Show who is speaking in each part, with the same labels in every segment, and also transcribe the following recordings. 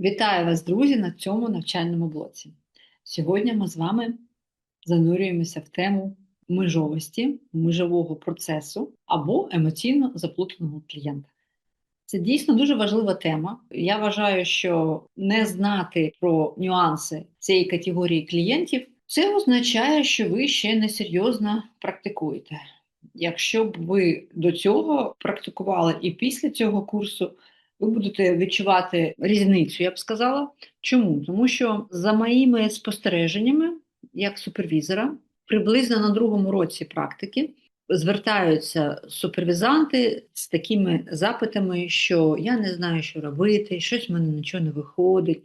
Speaker 1: Вітаю вас, друзі, на цьому навчальному блоці. Сьогодні ми з вами занурюємося в тему межовості, межового процесу або емоційно заплутаного клієнта. Це дійсно дуже важлива тема. Я вважаю, що не знати про нюанси цієї категорії клієнтів це означає, що ви ще несерйозно практикуєте. Якщо б ви до цього практикували і після цього курсу, ви будете відчувати різницю, я б сказала. Чому? Тому що за моїми спостереженнями, як супервізора, приблизно на другому році практики звертаються супервізанти з такими запитами, що я не знаю, що робити, щось в мене нічого не виходить.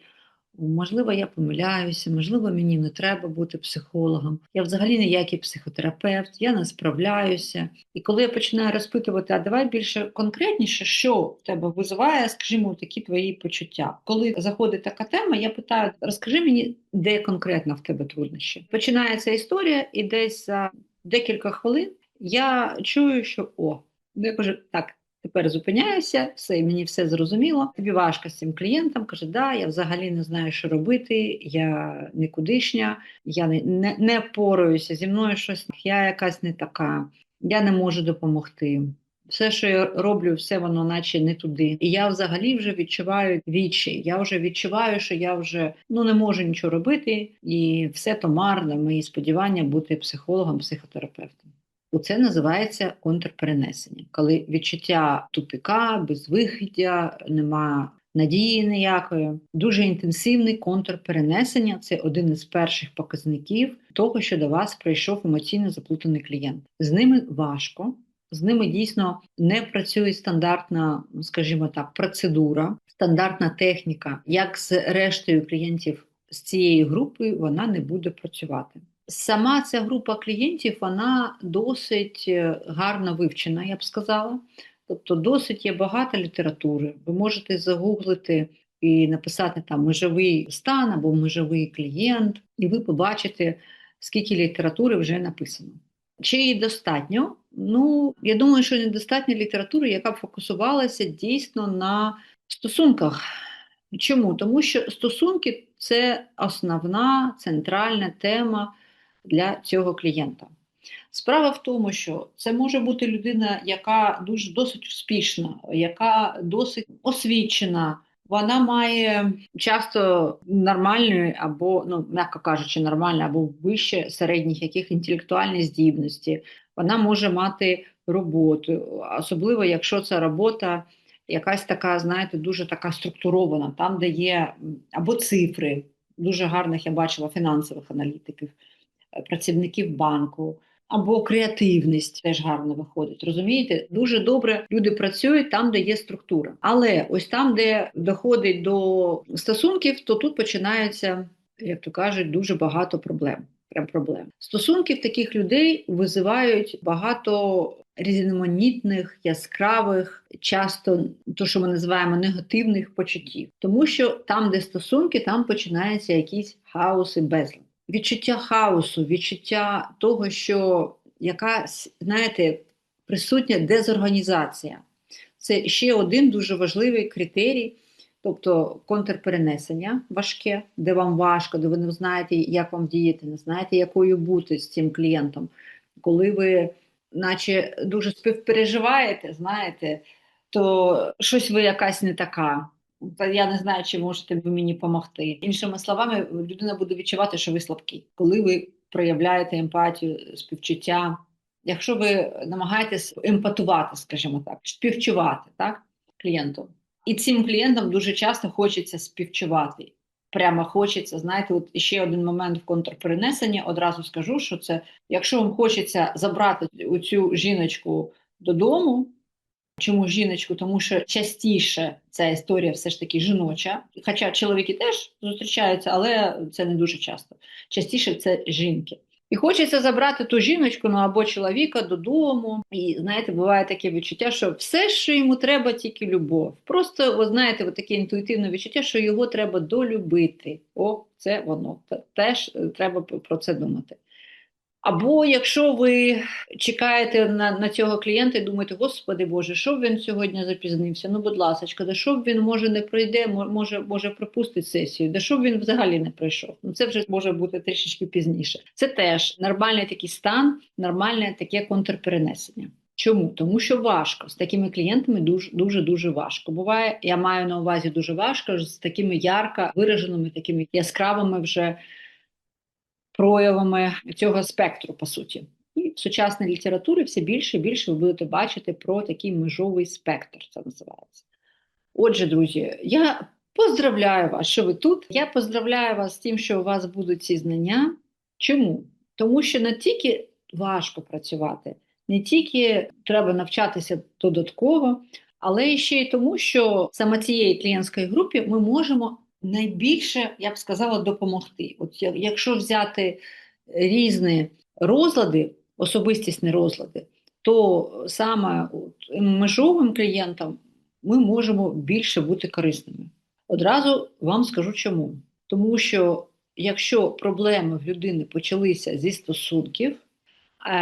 Speaker 1: Можливо, я помиляюся, можливо, мені не треба бути психологом. Я взагалі ніякий психотерапевт, я не справляюся. І коли я починаю розпитувати, а давай більше конкретніше, що в тебе визиває, скажімо, такі твої почуття. Коли заходить така тема, я питаю: розкажи мені, де конкретно в тебе труднощі. Починається історія, і десь за декілька хвилин я чую, що о, я кажу, так. Тепер зупиняюся, все, мені все зрозуміло. Тобі важко з цим клієнтом. Каже, да, я взагалі не знаю, що робити, я нікудишня, я не, не, не пораюся, зі мною щось, я якась не така, я не можу допомогти. Все, що я роблю, все воно наче не туди. І я взагалі вже відчуваю вічі. Я вже відчуваю, що я вже ну не можу нічого робити, і все то марно, мої сподівання бути психологом, психотерапевтом. Оце називається контрперенесення, коли відчуття тупика, безвиходя, нема надії ніякої. Дуже інтенсивний контрперенесення це один із перших показників того, що до вас прийшов емоційно заплутаний клієнт. З ними важко. З ними дійсно не працює стандартна, скажімо так, процедура, стандартна техніка. Як з рештою клієнтів з цієї групи вона не буде працювати. Сама ця група клієнтів вона досить е, гарно вивчена, я б сказала. Тобто, досить є багато літератури. Ви можете загуглити і написати там межовий стан або межовий клієнт, і ви побачите, скільки літератури вже написано. Чи її достатньо? Ну, я думаю, що недостатньо літератури, яка б фокусувалася дійсно на стосунках. Чому? Тому що стосунки це основна центральна тема для цього клієнта. Справа в тому, що це може бути людина, яка дуже досить успішна, яка досить освічена. Вона має часто нормальної або, ну, м'яко кажучи, нормальні або вище середніх яких інтелектуальні здібності. Вона може мати роботу, особливо якщо ця робота якась така, знаєте, дуже така структурована, там, де є або цифри, дуже гарних я бачила фінансових аналітиків працівників банку. Або креативність теж гарно виходить. Розумієте, дуже добре люди працюють там, де є структура. Але ось там, де доходить до стосунків, то тут починається, як то кажуть, дуже багато проблем. Прям проблем. Стосунки таких людей визивають багато різноманітних, яскравих, часто то, що ми називаємо негативних почуттів, тому що там, де стосунки, там починається якийсь хаос і безлад відчуття хаосу, відчуття того, що якась, знаєте, присутня дезорганізація. Це ще один дуже важливий критерій, тобто контрперенесення важке, де вам важко, де ви не знаєте, як вам діяти, не знаєте, якою бути з цим клієнтом. Коли ви, наче дуже співпереживаєте, знаєте, то щось ви якась не така я не знаю, чи можете ви мені допомогти. Іншими словами, людина буде відчувати, що ви слабкі, коли ви проявляєте емпатію, співчуття. Якщо ви намагаєтесь емпатувати, скажімо так, співчувати так, клієнту. І цим клієнтам дуже часто хочеться співчувати. Прямо хочеться, знаєте, от ще один момент в контрперенесенні, одразу скажу, що це якщо вам хочеться забрати цю жіночку додому, Чому жіночку? Тому що частіше ця історія все ж таки жіноча. Хоча чоловіки теж зустрічаються, але це не дуже часто. Частіше це жінки. І хочеться забрати ту жіночку ну або чоловіка додому. І знаєте, буває таке відчуття, що все, що йому треба, тільки любов. Просто, ви знаєте, таке інтуїтивне відчуття, що його треба долюбити. О, це воно. Теж треба про це думати. Або якщо ви чекаєте на на цього клієнта і думаєте, Господи Боже, що він сьогодні запізнився? Ну, будь ласка, да що він може не пройде, може може пропустить сесію, да що він взагалі не пройшов. Ну це вже може бути трішечки пізніше. Це теж нормальний такий стан, нормальне таке контрперенесення. Чому? Тому що важко з такими клієнтами дуже дуже дуже важко. Буває, я маю на увазі дуже важко з такими ярко вираженими, такими яскравими вже проявами цього спектру, по суті. І в сучасній літературі все більше і більше ви будете бачити про такий межовий спектр. Це називається. Отже, друзі, я поздравляю вас, що ви тут. Я поздравляю вас з тим, що у вас будуть ці знання. Чому? Тому що не тільки важко працювати, не тільки треба навчатися додатково, але ще й тому, що саме цієї клієнтської групі ми можемо найбільше, я б сказала, допомогти. От Якщо взяти різні розлади, особистісні розлади, то саме межовим клієнтам ми можемо більше бути корисними. Одразу вам скажу чому. Тому що якщо проблеми в людини почалися зі стосунків,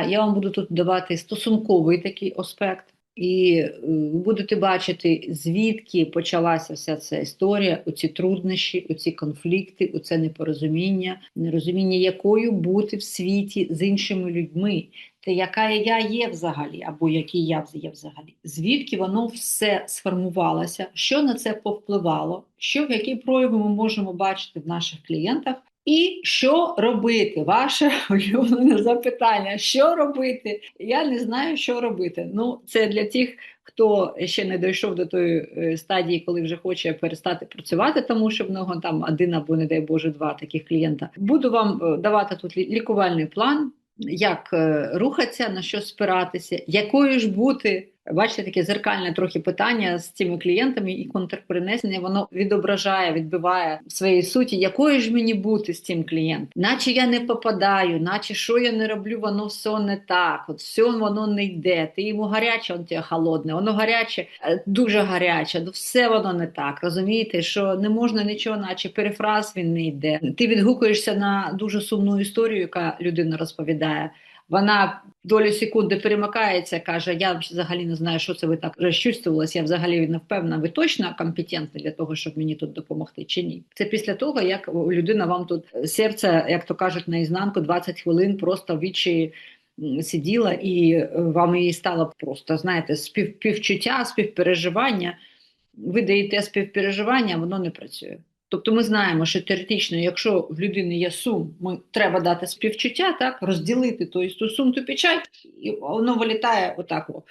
Speaker 1: я вам буду тут давати стосунковий такий аспект, і е, ви будете бачити, звідки почалася вся ця історія, оці труднощі, оці конфлікти, оце непорозуміння, нерозуміння, якою бути в світі з іншими людьми, те, яка я є взагалі, або який я є взагалі, звідки воно все сформувалося, що на це повпливало, що в які прояви ми можемо бачити в наших клієнтах. І що робити? Ваше улюблене запитання. Що робити? Я не знаю, що робити. Ну, це для тих, хто ще не дійшов до тої е, стадії, коли вже хоче перестати працювати, тому що в нього там один або, не дай Боже, два таких клієнта. Буду вам е, давати тут лікувальний план, як е, рухатися, на що спиратися, якою ж бути. Бачите, таке зеркальне трохи питання з цими клієнтами і контрперенесення, воно відображає, відбиває в своїй суті, якою ж мені бути з цим клієнтом, наче я не попадаю, наче що я не роблю, воно все не так. От все воно не йде. Ти йому гаряче, он тебе холодне, воно гаряче, е, дуже гаряче, ну все воно не так. Розумієте, що не можна нічого, наче перефраз він не йде. Ти відгукуєшся на дуже сумну історію, яка людина розповідає. Вона долю секунди перемикається, каже: Я взагалі не знаю, що це ви так розчувствувалися. Я взагалі не впевнена, ви точно компетентні для того, щоб мені тут допомогти, чи ні? Це після того, як людина вам тут серце, як то кажуть, наізнанку 20 хвилин просто вічі. Сиділа і вам її стало просто, знаєте, співчуття, співпереживання. Ви даєте співпереживання, воно не працює. Тобто ми знаємо, що теоретично, якщо в людини є сум, ми треба дати співчуття, так розділити той ту сум, ту печать, і воно вилітає отак. О.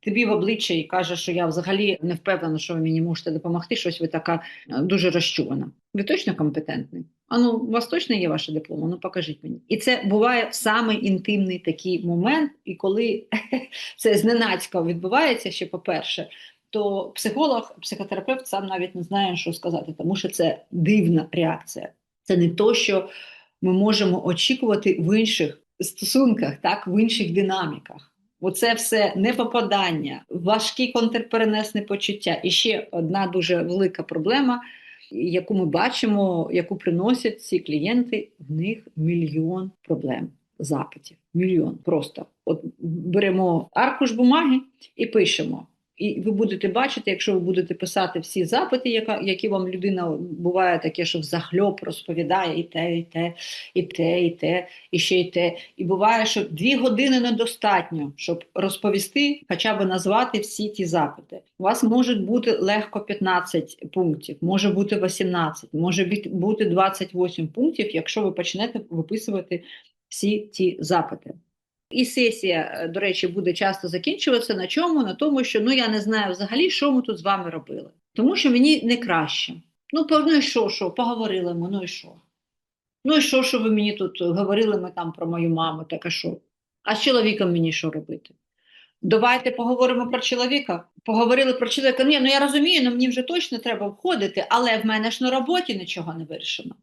Speaker 1: Тобі в обличчя і каже, що я взагалі не впевнена, що ви мені можете допомогти. Щось ви така е, дуже розчувана. Ви точно компетентний? А ну у вас точно є ваша диплома? Ну покажіть мені. І це буває самий інтимний такий момент, і коли це зненацька відбувається, ще по-перше, то психолог, психотерапевт сам навіть не знає, що сказати, тому що це дивна реакція. Це не то, що ми можемо очікувати в інших стосунках, так, в інших динаміках. Оце все непопадання, важкі контрперенесні почуття. І ще одна дуже велика проблема, яку ми бачимо, яку приносять ці клієнти, в них мільйон проблем, запитів. Мільйон просто. От беремо аркуш бумаги і пишемо. І ви будете бачити, якщо ви будете писати всі запити, яка, які вам людина буває таке, що взахльоп розповідає і те, і те, і те, і те, і ще й те. І буває, що дві години недостатньо, щоб розповісти, хоча б назвати всі ті запити. У вас може бути легко 15 пунктів, може бути 18, може бути 28 пунктів, якщо ви почнете виписувати всі ті запити. І сесія, е, до речі, буде часто закінчуватися на чому? На тому, що ну я не знаю взагалі, що ми тут з вами робили. Тому що мені не краще. Ну, ну і що, що, поговорили ми, ну і що? Ну і що, що ви мені тут говорили ми там про мою маму, так а що? А з чоловіком мені що робити? Давайте поговоримо про чоловіка. Поговорили про чоловіка. Ні, ну я розумію, ну мені вже точно треба входити, але в мене ж на роботі нічого не вирішено.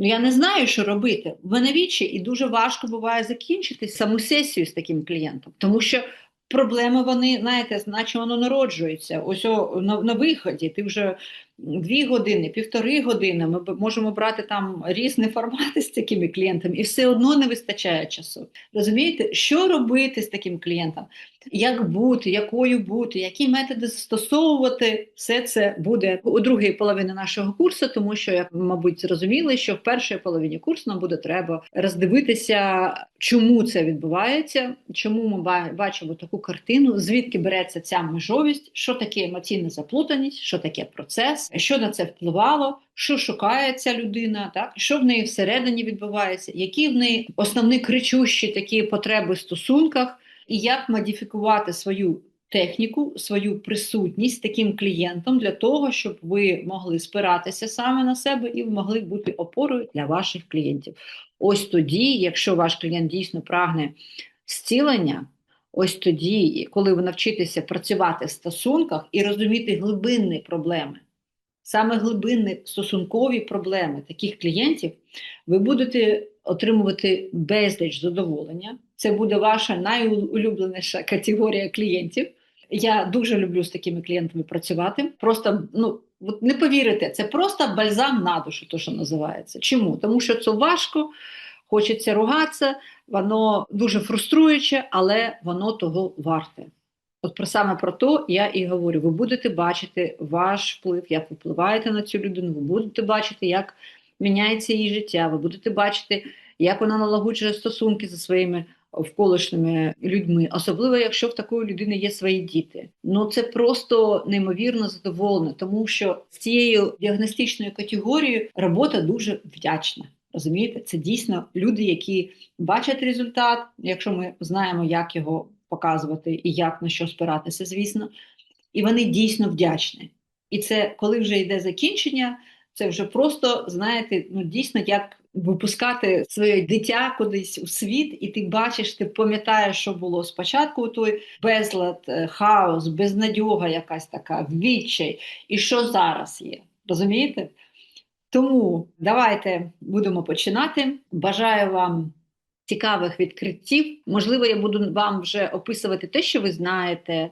Speaker 1: Ну я не знаю, що робити. В навічі і дуже важко буває закінчити саму сесію з таким клієнтом, тому що проблеми вони, знаєте, наче воно народжується. Ось о, на, на виході. Ти вже дві години, півтори години. Ми можемо брати там різні формати з такими клієнтами, і все одно не вистачає часу. Розумієте, що робити з таким клієнтом? Як бути, якою бути, які методи застосовувати, все це буде у другій половині нашого курсу, тому що, як мабуть, зрозуміли, що в першій половині курсу нам буде треба роздивитися, чому це відбувається, чому ми бачимо таку картину, звідки береться ця межовість, що таке емоційна заплутаність, що таке процес, що на це впливало, що шукає ця людина, так? Що в неї всередині відбувається, які в неї основні кричущі такі потреби в стосунках і як модифікувати свою техніку, свою присутність таким клієнтом для того, щоб ви могли спиратися саме на себе і могли бути опорою для ваших клієнтів. Ось тоді, якщо ваш клієнт дійсно прагне зцілення, ось тоді, коли ви навчитеся працювати в стосунках і розуміти глибинні проблеми, саме глибинні стосункові проблеми таких клієнтів, ви будете отримувати безліч задоволення. Це буде ваша найулюбленіша категорія клієнтів. Я дуже люблю з такими клієнтами працювати. Просто ну от не повірите, це просто бальзам на душу, то що називається. Чому? Тому що це важко, хочеться ругатися, воно дуже фруструюче, але воно того варте. От про саме про то я і говорю: ви будете бачити ваш вплив, як ви впливаєте на цю людину, ви будете бачити, як міняється її життя, ви будете бачити, як вона налагоджує стосунки зі своїми вколишніми людьми, особливо якщо в такої людини є свої діти. Ну це просто неймовірно задоволено, тому що з цією діагностичною категорією робота дуже вдячна. Розумієте, це дійсно люди, які бачать результат, якщо ми знаємо, як його показувати і як на що спиратися, звісно, і вони дійсно вдячні. І це коли вже йде закінчення, це вже просто знаєте, ну дійсно як випускати своє дитя кудись у світ, і ти бачиш, ти пам'ятаєш, що було спочатку той безлад, е, хаос, безнадьога, якась така відчай, і що зараз є. Розумієте? Тому давайте будемо починати. Бажаю вам цікавих відкриттів. Можливо, я буду вам вже описувати те, що ви знаєте.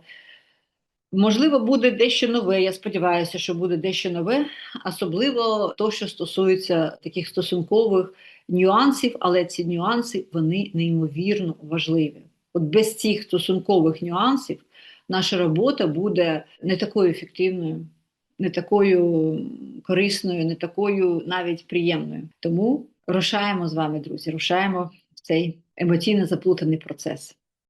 Speaker 1: Можливо, буде дещо нове. Я сподіваюся, що буде дещо нове, особливо то, що стосується таких стосункових нюансів, але ці нюанси вони неймовірно важливі. От без цих стосункових нюансів наша робота буде не такою ефективною, не такою корисною, не такою навіть приємною. Тому рушаємо з вами, друзі, рушаємо в цей емоційно заплутаний процес.